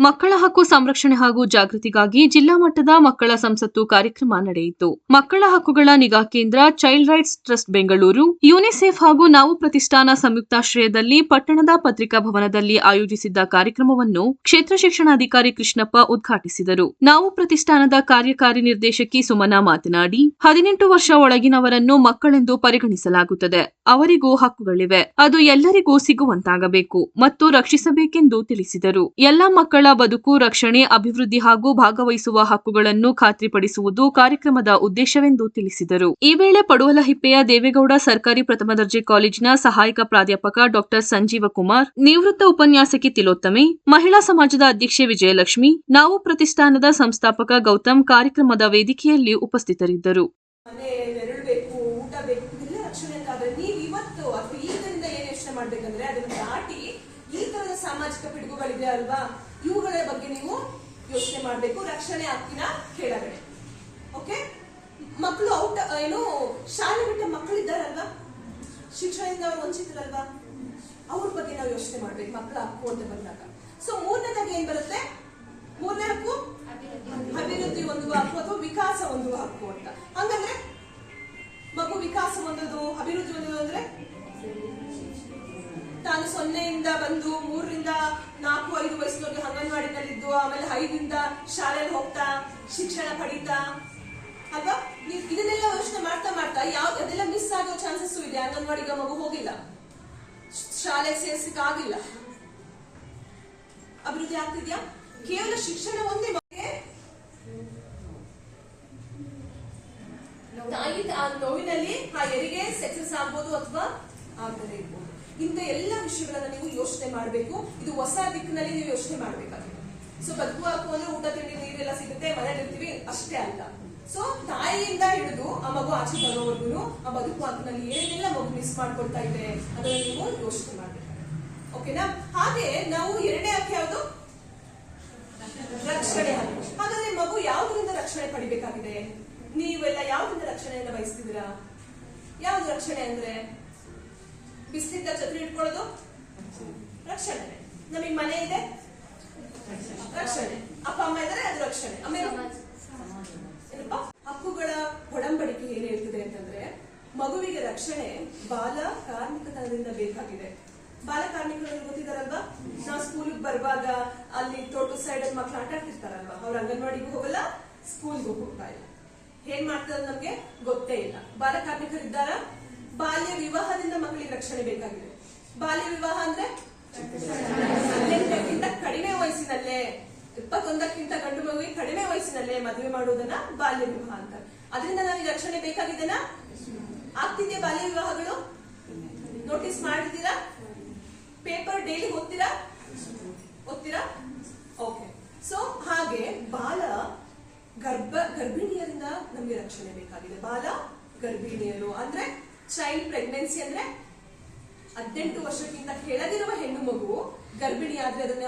ಮಕ್ಕಳ ಹಕ್ಕು ಸಂರಕ್ಷಣೆ ಹಾಗೂ ಜಾಗೃತಿಗಾಗಿ ಜಿಲ್ಲಾ ಮಟ್ಟದ ಮಕ್ಕಳ ಸಂಸತ್ತು ಕಾರ್ಯಕ್ರಮ ನಡೆಯಿತು. ಮಕ್ಕಳ ಹಕ್ಕುಗಳ ನಿಗಾ ಕೇಂದ್ರ child rights trust Bengaluru UNICEF ಹಾಗೂ ನಾವು ಪ್ರತಿಷ್ಠಾನ ಸಂಯುಕ್ತಾಶ್ರಯದಲ್ಲಿ ಪಟ್ಟಣದ ಪತ್ರಿಕಾ ಭವನದಲ್ಲಿ ಆಯೋಜಿಸಿದ್ದ ಕಾರ್ಯಕ್ರಮವನ್ನು ಕ್ಷೇತ್ರ ಶಿಕ್ಷಣಾಧಿಕಾರಿ ಕೃಷ್ಣಪ್ಪ ಉದ್ಘಾಟಿಸಿದರು. ನಾವು ಪ್ರತಿಷ್ಠಾನದ ಕಾರ್ಯಕಾರಿ ನಿರ್ದೇಶಕಿ ಸುಮನಾ ಮಾತನಾಡಿ, ಹದಿನೆಂಟು ವರ್ಷ ಒಳಗಿನವರನ್ನು ಮಕ್ಕಳೆಂದು ಪರಿಗಣಿಸಲಾಗುತ್ತದೆ. ಅವರಿಗೂ ಹಕ್ಕುಗಳಿವೆ. ಅದು ಎಲ್ಲರಿಗೂ ಸಿಗುವಂತಾಗಬೇಕು ಮತ್ತು ರಕ್ಷಿಸಬೇಕೆಂದು ತಿಳಿಸಿದರು. ಎಲ್ಲ ಮಕ್ಕಳ ಬದುಕು, ರಕ್ಷಣೆ, ಅಭಿವೃದ್ಧಿ ಹಾಗೂ ಭಾಗವಹಿಸುವ ಹಕ್ಕುಗಳನ್ನು ಖಾತ್ರಿಪಡಿಸುವುದು ಕಾರ್ಯಕ್ರಮದ ಉದ್ದೇಶವೆಂದು ತಿಳಿಸಿದರು. ಈ ವೇಳೆ ಪಡುವಲಹಿಪ್ಪೆಯ ದೇವೇಗೌಡ ಸರ್ಕಾರಿ ಪ್ರಥಮ ದರ್ಜೆ ಕಾಲೇಜಿನ ಸಹಾಯಕ ಪ್ರಾಧ್ಯಾಪಕ ಡಾಕ್ಟರ್ ಸಂಜೀವ ಕುಮಾರ್ ನಿವೃತ್ತ ಉಪನ್ಯಾಸಕಿ ತಿಲೋತ್ತಮೆ, ಮಹಿಳಾ ಸಮಾಜದ ಅಧ್ಯಕ್ಷೆ ವಿಜಯಲಕ್ಷ್ಮಿ, ನಾವು ಪ್ರತಿಷ್ಠಾನದ ಸಂಸ್ಥಾಪಕ ಗೌತಮ್ ಕಾರ್ಯಕ್ರಮದ ವೇದಿಕೆಯಲ್ಲಿ ಉಪಸ್ಥಿತರಿದ್ದರು. ಮಾಡ್ಬೇಕಂದ್ರೆ ಅದನ್ನ ದಾಟಿ ಈ ತರದ ಸಾಮಾಜಿಕ ಪಿಡುಗುಗಳಿದೆ ಅಲ್ವಾ? ಇವುಗಳ ಬಗ್ಗೆ ನೀವು ಯೋಚನೆ ಮಾಡಬೇಕು. ರಕ್ಷಣೆ ಹಕ್ಕಿನ ಕೆಳಗಡೆ. ಓಕೆ ಮಕ್ಕಳು ಔಟ್ ಏನು, ಶಾಲೆ ಬಿಟ್ಟ ಮಕ್ಕಳಿದ್ದಾರಲ್ವಾ? ಶಿಕ್ಷಣದಿಂದ ಅವ್ರು ವಂಚಿತರಲ್ವಾ? ಅವ್ರ ಬಗ್ಗೆ ನಾವು ಯೋಚನೆ ಮಾಡ್ಬೇಕು ಮಕ್ಕಳ ಹಕ್ಕು ಅಂತ ಬಂದಾಗ. ಸೊ ಮೂರನೇದಾಗಿ ಏನ್ ಬರುತ್ತೆ? ಮೂರನೇ ಹಕ್ಕು? ಅಭಿವೃದ್ಧಿ ಹೊಂದುವ ಹಕ್ಕು ಅಥವಾ ವಿಕಾಸ ಹೊಂದುವ ಹಕ್ಕು ಅಂತ. ಹಂಗಂದ್ರೆ ಮಗು ವಿಕಾಸ ಹೊಂದೋದು, ಅಭಿವೃದ್ಧಿ ಹೊಂದೋದು ಅಂದ್ರೆ? ತಾನು ಸೊನ್ನೆಯಿಂದ ಬಂದು ಮೂರರಿಂದ ನಾಲ್ಕು, ಐದು ವಯಸ್ಸಿನವರೆಗೆ ಅಂಗನವಾಡಿನಲ್ಲಿದ್ದು, ಆಮೇಲೆ ಐದರಿಂದ ಶಾಲೆಯಲ್ಲಿ ಹೋಗ್ತಾ, ಶಿಕ್ಷಣ ಪಡೀತಾ. ಅಲ್ವಾ? ನೀವು ಇದನ್ನೆಲ್ಲ ಯೋಚನೆ ಮಾಡ್ತಾ ಮಾಡ್ತಾ ಯಾವ ಅದೆಲ್ಲ ಮಿಸ್ ಆಗೋ ಚಾನ್ಸಸ್ ಇದೆ. ಅಂಗನವಾಡಿಗೆ ಮಗು ಹೋಗಿಲ್ಲ. ಶಾಲೆ ಸೇರ್ಸಿಕ್ ಆಗಿಲ್ಲ. ಅಭಿವೃದ್ಧಿ ಆಗ್ತಿದ್ಯಾ? ಕೇವಲ ಶಿಕ್ಷಣ ಒಂದೇ ಬಗ್ಗೆ ತಾಯಿ ಆ ನೋವಿನಲ್ಲಿ ಆ ಹೆರಿಗೆ ಸಕ್ಸಸ್ ಆಗ್ಬೋದು ಅಥವಾ ಆಗದೇ ಇರ್ಬೋದು. ಇಂಥ ಎಲ್ಲ ವಿಷಯಗಳನ್ನ ನೀವು ಯೋಚನೆ ಮಾಡಬೇಕು. ಇದು ಹೊಸ ದಿಕ್ಕಿನಲ್ಲಿ ನೀವು ಯೋಚನೆ ಮಾಡಬೇಕಾಗಿದೆ ಸೊ ಬದುಕು ಹಾಕು ಅಂದ್ರೆ ಊಟ, ತಿಂಡಿ, ನೀರೆಲ್ಲ ಸಿಗುತ್ತೆ, ಮನೇಲಿ ಇರ್ತೀವಿ ಅಷ್ಟೇ ಅಲ್ಲ ಸೊ ತಾಯಿಯಿಂದ ಹಿಡಿದು ಆ ಮಗು ಆಚೆ ಬರೋವರೆಗೂ ಆ ಬದುಕು ಹಾಕಿನಲ್ಲಿ ಏನೆಲ್ಲ ಮಗು ಮಿಸ್ ಮಾಡ್ಕೊಳ್ತಾ ಇದೆ ಅದನ್ನ ನೀವು ಯೋಚನೆ ಮಾಡಬೇಕು ಓಕೆನಾ ಹಾಗೆ ನಾವು ಎರಡನೇ ಹಾಕಿ ಯಾವುದು? ರಕ್ಷಣೆ ಹಾಗಾದ್ರೆ ಮಗು ಯಾವುದರಿಂದ ರಕ್ಷಣೆ ಪಡಿಬೇಕಾಗಿದೆ? ನೀವೆಲ್ಲ ಯಾವ್ದರಿಂದ ರಕ್ಷಣೆಯನ್ನ ಬಯಸ್ತಿದ್ದೀರಾ? ಯಾವ್ದು ರಕ್ಷಣೆ ಅಂದ್ರೆ? ಬಿಸಿಲಿಂದ ಛತ್ರಿ ಇಟ್ಕೊಳ್ಳೋದು? ರಕ್ಷಣೆ. ನಮಗೆ ಮನೆ ಇದೆ? ರಕ್ಷಣೆ. ಅಪ್ಪ, ಅಮ್ಮ ಇದ್ದಾರೆ ಅದು ರಕ್ಷಣೆ. ಆಮೇಲೆ ಹಕ್ಕುಗಳ ಒಡಂಬಡಿಕೆ ಏನ್ ಹೇಳ್ತಿದೆ ಅಂತಂದ್ರೆ, ಮಗುವಿಗೆ ರಕ್ಷಣೆ ಬಾಲ ಕಾರ್ಮಿಕತನದಿಂದ ಬೇಕಾಗಿದೆ. ಬಾಲ ಕಾರ್ಮಿಕರು ಗೊತ್ತಿದಾರಲ್ವಾ ನಾವು ಸ್ಕೂಲಿಗೆ ಬರುವಾಗ ಅಲ್ಲಿ ತೋಟದ ಸೈಡ್ ಅಲ್ಲಿ ಮಕ್ಳು ಆಟ ಆಡ್ತಿರ್ತಾರಲ್ವಾ? ಅವ್ರ ಅಂಗನವಾಡಿಗೂ ಹೋಗಲ್ಲ, ಸ್ಕೂಲ್ಗೂ ಹೋಗ್ತಾ ಇಲ್ಲ. ಏನ್ ಮಾಡ್ತಾರೆ ನಮ್ಗೆ? ಗೊತ್ತೇ ಇಲ್ಲ. ಬಾಲ ಕಾರ್ಮಿಕರು ಇದ್ದಾರ ಬಾಲ್ಯ ವಿವಾಹದಿಂದ ಮಕ್ಕಳಿಗೆ ರಕ್ಷಣೆ ಬೇಕಾಗಿದೆ. ಬಾಲ್ಯ ವಿವಾಹ ಅಂದ್ರೆ ಹದಿನೆಂಟಕ್ಕಿಂತ ಕಡಿಮೆ ವಯಸ್ಸಿನಲ್ಲೇ, ಇಪ್ಪತ್ತೊಂದಕ್ಕಿಂತ ಗಂಡು ಮಗುವಿಗೆ ಕಡಿಮೆ ವಯಸ್ಸಿನಲ್ಲೇ ಮದುವೆ ಮಾಡುವುದನ್ನ ಬಾಲ್ಯ ವಿವಾಹ ಅಂತ. ಅದರಿಂದ ನಮಗೆ ರಕ್ಷಣೆ ಬೇಕಾಗಿದೆನಾ ಆಗ್ತಿದೆಯಾ ಬಾಲ್ಯ ವಿವಾಹಗಳು? ನೋಟಿಸ್ ಮಾಡಿದ್ದೀರಾ? ಪೇಪರ್ ಡೈಲಿ ಓದ್ತೀರಾ? ಓದ್ತೀರಾ? ಓಕೆ ಸೊ ಹಾಗೆ ಬಾಲ ಗರ್ಭ ಗರ್ಭಿಣಿಯರಿಂದ ನಮಗೆ ರಕ್ಷಣೆ ಬೇಕಾಗಿದೆ. ಬಾಲ ಗರ್ಭಿಣಿಯರು ಅಂದ್ರೆ ಚೈಲ್ಡ್ ಪ್ರೆಗ್ನೆನ್ಸಿ ಅಂದ್ರೆ ಹದಿನೆಂಟು ವರ್ಷಕ್ಕಿಂತ ಕೆಳಗಿರುವ ಹೆಣ್ಣು ಮಗು ಗರ್ಭಿಣಿ ಆದ್ರೆ ಅದನ್ನ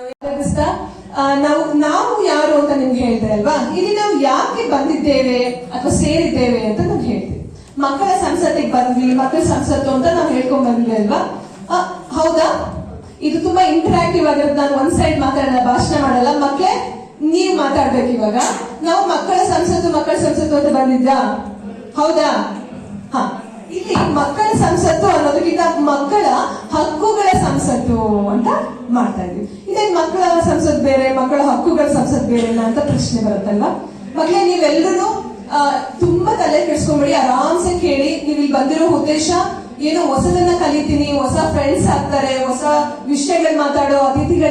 ನಾವು ನಾವು ಯಾರು ಅಂತ ನಿಮ್ಗೆ ಹೇಳಿದೆ ಅಲ್ವಾ? ಇಲ್ಲಿ ನಾವು ಯಾಕೆ ಬಂದಿದ್ದೇವೆ ಅಥವಾ ಸೇರಿದ್ದೇವೆ ಅಂತ ನಾನು ಹೇಳ್ತೀವಿ. ಮಕ್ಕಳ ಸಂಸತ್ತಿಗೆ ಬಂದ್ವಿ, ಮಕ್ಕಳ ಸಂಸತ್ತು ಅಂತ ನಾವು ಹೇಳ್ಕೊಂಡ್ ಬಂದ್ವಿ ಅಲ್ವಾ? ಹೌದಾ? ಇದು ತುಂಬಾ ಇಂಟರಾಕ್ಟಿವ್ ಆಗಿರೋದು. ನಾನು ಒಂದ್ ಸೈಡ್ ಮಾತಾಡಲ್ಲ, ಭಾಷಣ ಮಾಡಲ್ಲ. ಮಕ್ಕಳೇ, ನೀವು ಮಾತಾಡ್ಬೇಕು ಇವಾಗ. ನಾವು ಮಕ್ಕಳ ಸಂಸತ್ತು ಮಕ್ಕಳ ಸಂಸತ್ತು ಅಂತ ಬಂದಿದ್ದ ಹೌದಾ? ಹ. ಇಲ್ಲಿ ಮಕ್ಕಳ ಸಂಸತ್ತು ಅನ್ನೋದಕ್ಕಿಂತ ಮಕ್ಕಳ ಹಕ್ಕುಗಳ ಸಂಸತ್ತು ಅಂತ ಮಾಡ್ತಾ ಇದ್ವಿ. ಇದೇನ್ ಮಕ್ಕಳ ಸಂಸತ್ ಬೇರೆ, ಮಕ್ಕಳ ಹಕ್ಕುಗಳ ಸಂಸತ್ ಬೇರೆ ಅಂತ ಪ್ರಶ್ನೆ ಬರುತ್ತಲ್ಲ ಮಕ್ಕಳೇ ನೀವೆಲ್ಲರೂ ತುಂಬಾ ತಲೆ ಕೆಡ್ಸ್ಕೊಂಬಿಡಿ, ಆರಾಮ್ಸೆ ಕೇಳಿ ನೀವು ಇಲ್ಲಿ ಬಂದಿರೋ ಉದ್ದೇಶ ಏನೋ, ಹೊಸದನ್ನ ಕಲಿತೀನಿ, ಹೊಸ ಫ್ರೆಂಡ್ಸ್ ಆಗ್ತಾರೆ, ಹೊಸ ವಿಷಯಗಳು ಮಾತಾಡೋ ಅತಿಥಿಗಳು